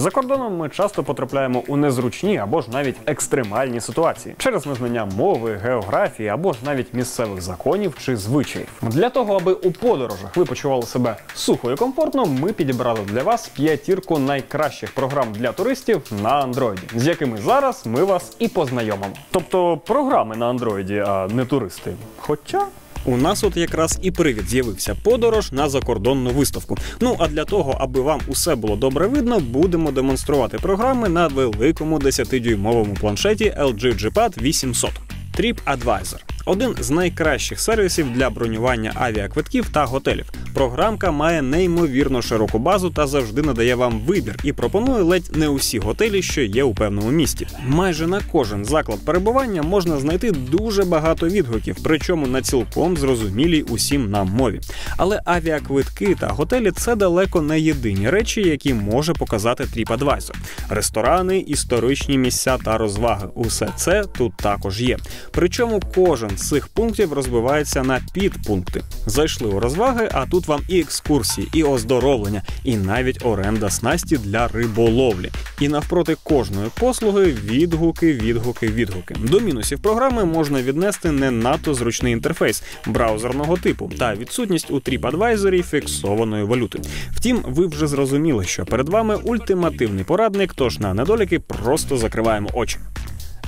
За кордоном ми часто потрапляємо у незручні або ж навіть екстремальні ситуації через незнання мови, географії або ж навіть місцевих законів чи звичаїв. Для того, аби у подорожах ви почували себе сухо і комфортно, ми підібрали для вас п'ятірку найкращих програм для туристів на Android, з якими зараз ми вас і познайомимо. Тобто програми на Android, а не туристи. Хоча. У нас от якраз і привід з'явився подорож на закордонну виставку. Ну а для того, аби вам усе було добре видно, будемо демонструвати програми на великому 10-дюймовому планшеті LG G-Pad 800. TripAdvisor – один з найкращих сервісів для бронювання авіаквитків та готелів. Програмка має неймовірно широку базу та завжди надає вам вибір і пропонує ледь не усі готелі, що є у певному місті. Майже на кожен заклад перебування можна знайти дуже багато відгуків, причому на цілком зрозумілій усім нам мові. Але авіаквитки та готелі це далеко не єдині речі, які може показати TripAdvisor. Ресторани, історичні місця та розваги усе це тут також є. Причому кожен з цих пунктів розбивається на підпункти. Зайшли у розваги, а тут вам і екскурсії, і оздоровлення, і навіть оренда снасті для риболовлі. І навпроти кожної послуги відгуки, відгуки, відгуки. До мінусів програми можна віднести не надто зручний інтерфейс браузерного типу та відсутність у TripAdvisor фіксованої валюти. Втім, ви вже зрозуміли, що перед вами ультимативний порадник, тож на недоліки просто закриваємо очі.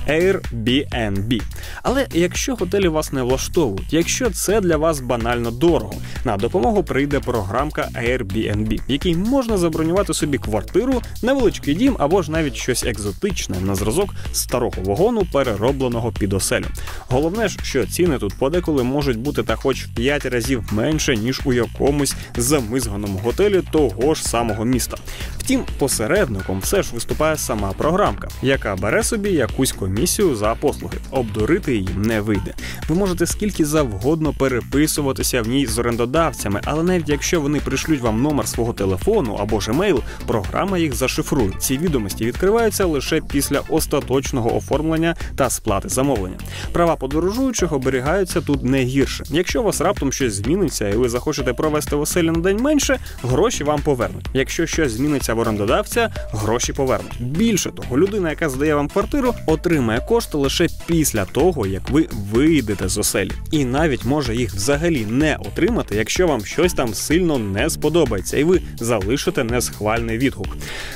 Airbnb. Але якщо готелі вас не влаштовують, якщо це для вас банально дорого, на допомогу прийде програмка Airbnb, в якій можна забронювати собі квартиру, невеличкий дім або ж навіть щось екзотичне на зразок старого вагону, переробленого під оселю. Головне ж, що ціни тут подеколи можуть бути та хоч в 5 разів менше, ніж у якомусь замизганому готелі того ж самого міста. Втім, посередником все ж виступає сама програмка, яка бере собі якусь комісію за послуги. Обдурити її не вийде. Ви можете скільки завгодно переписуватися в ній з орендодавцями, але навіть якщо вони пришлють вам номер свого телефону або ж емейл, програма їх зашифрує. Ці відомості відкриваються лише після остаточного оформлення та сплати замовлення. Права подорожуючих оберігаються тут не гірше. Якщо у вас раптом щось зміниться, і ви захочете провести оселі на день менше, гроші вам повернуть. Якщо щось зміниться в орендодавця, гроші повернуть. Більше того, людина, яка здає вам квартиру, отримає кошти лише після того, як ви вийдете з оселі, і навіть може їх взагалі не отримати, якщо вам щось там сильно не сподобається, і ви залишите несхвальний відгук.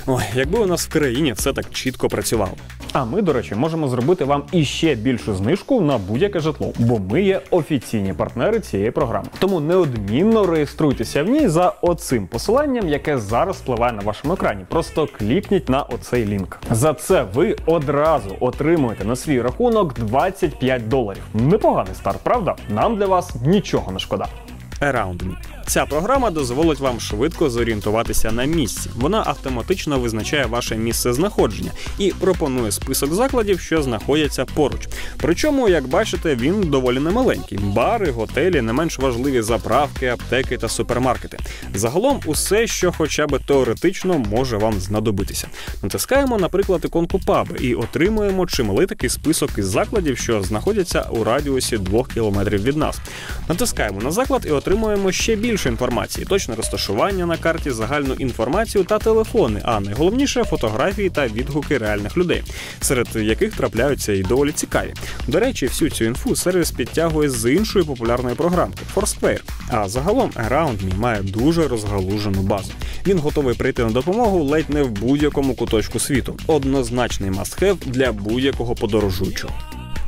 Ой, якби у нас в країні все так чітко працювало. А ми, до речі, можемо зробити вам іще більшу знижку на будь-яке житло, бо ми є офіційні партнери цієї програми. Тому неодмінно реєструйтеся в ній за оцим посиланням, яке зараз впливає на вашому екрані. Просто клікніть на оцей лінк. За це ви одразу отримуєте на свій рахунок 25 доларів. Непоганий старт, правда? Нам для вас нічого не шкода. Around Me. Ця програма дозволить вам швидко зорієнтуватися на місці. Вона автоматично визначає ваше місце знаходження і пропонує список закладів, що знаходяться поруч. Причому, як бачите, він доволі немаленький: бари, готелі, не менш важливі заправки, аптеки та супермаркети. Загалом, усе, що хоча б теоретично може вам знадобитися. Натискаємо, наприклад, іконку паби і отримуємо чималий такий список із закладів, що знаходяться у радіусі 2 км від нас. Натискаємо на заклад і отримуємо ще більше інформації, точне розташування на карті, загальну інформацію та телефони, а найголовніше фотографії та відгуки реальних людей, серед яких трапляються і доволі цікаві. До речі, всю цю інфу сервіс підтягує з іншої популярної програмки Foursquare. А загалом AroundMe має дуже розгалужену базу. Він готовий прийти на допомогу ледь не в будь-якому куточку світу. Однозначний must-have для будь-якого подорожуючого.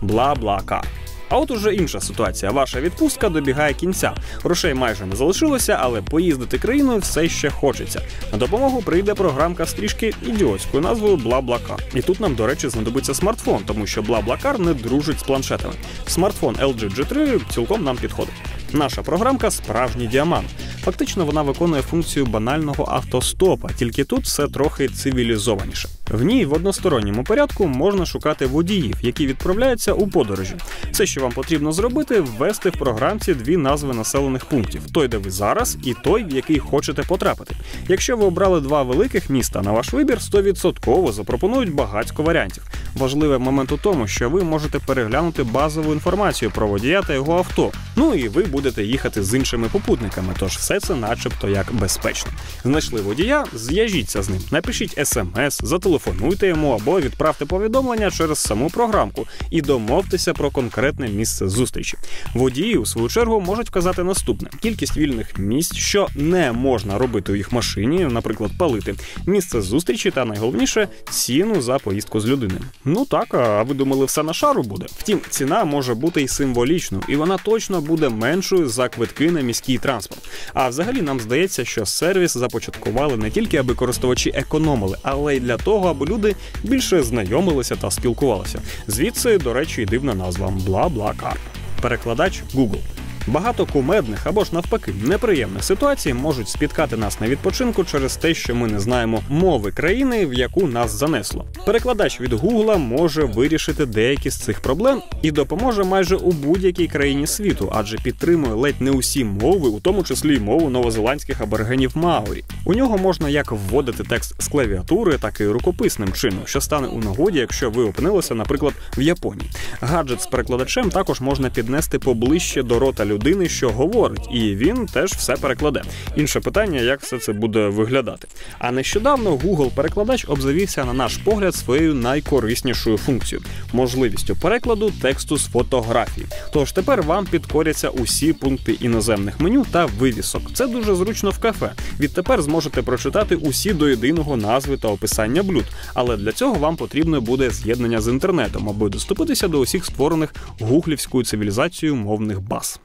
Бла-бла-ка. А от уже інша ситуація. Ваша відпустка добігає кінця. Грошей майже не залишилося, але поїздити країною все ще хочеться. На допомогу прийде програмка з трішки ідіотською назвою Бла-Блакар. І тут нам, до речі, знадобиться смартфон, тому що Бла-Блакар не дружить з планшетами. Смартфон LG G3 цілком нам підходить. Наша програмка справжній діамант. Фактично вона виконує функцію банального автостопа, тільки тут все трохи цивілізованіше. В ній в односторонньому порядку можна шукати водіїв, які відправляються у подорожі. Все, що вам потрібно зробити, ввести в програмці дві назви населених пунктів: той, де ви зараз, і той, в який хочете потрапити. Якщо ви обрали два великих міста на ваш вибір, 100% запропонують багатько варіантів. Важливий момент у тому, що ви можете переглянути базову інформацію про водія та його авто. Ну і ви будете їхати з іншими попутниками, тож все це, начебто, як безпечно. Знайшли водія, зв'яжіться з ним, напишіть смс, зателефонуйте йому або відправте повідомлення через саму програмку і домовтеся про конкретне місце зустрічі. Водії, у свою чергу, можуть вказати наступне: кількість вільних місць, що не можна робити у їх машині, наприклад, палити, місце зустрічі та найголовніше ціну за поїздку з людиною. Ну так, а ви думали, все на шару буде? Втім, ціна може бути і символічною, і вона точно буде меншою за квитки на міський транспорт. А взагалі нам здається, що сервіс започаткували не тільки аби користувачі економили, але й для того, аби люди більше знайомилися та спілкувалися. Звідси, до речі, і дивна назва BlaBlaCar. Перекладач Google. Багато кумедних або ж навпаки неприємних ситуацій можуть спіткати нас на відпочинку через те, що ми не знаємо мови країни, в яку нас занесло. Перекладач від Гугла може вирішити деякі з цих проблем і допоможе майже у будь-якій країні світу, адже підтримує ледь не усі мови, у тому числі й мову новозеландських аборигенів Маорі. У нього можна як вводити текст з клавіатури, так і рукописним чином, що стане у нагоді, якщо ви опинилися, наприклад, в Японії. Гаджет з перекладачем також можна піднести поближче до рота людини, що говорить, і він теж все перекладе. Інше питання, як все це буде виглядати. А нещодавно Google перекладач обзавівся на наш погляд своєю найкориснішою функцією можливістю перекладу тексту з фотографії. Тож тепер вам підкоряться усі пункти іноземних меню та вивісок. Це дуже зручно в кафе. Відтепер зможете прочитати усі до єдиного назви та описання блюд. Але для цього вам потрібно буде з'єднання з інтернетом, аби доступитися до усіх створених гуглівською цивілізацією мовних баз.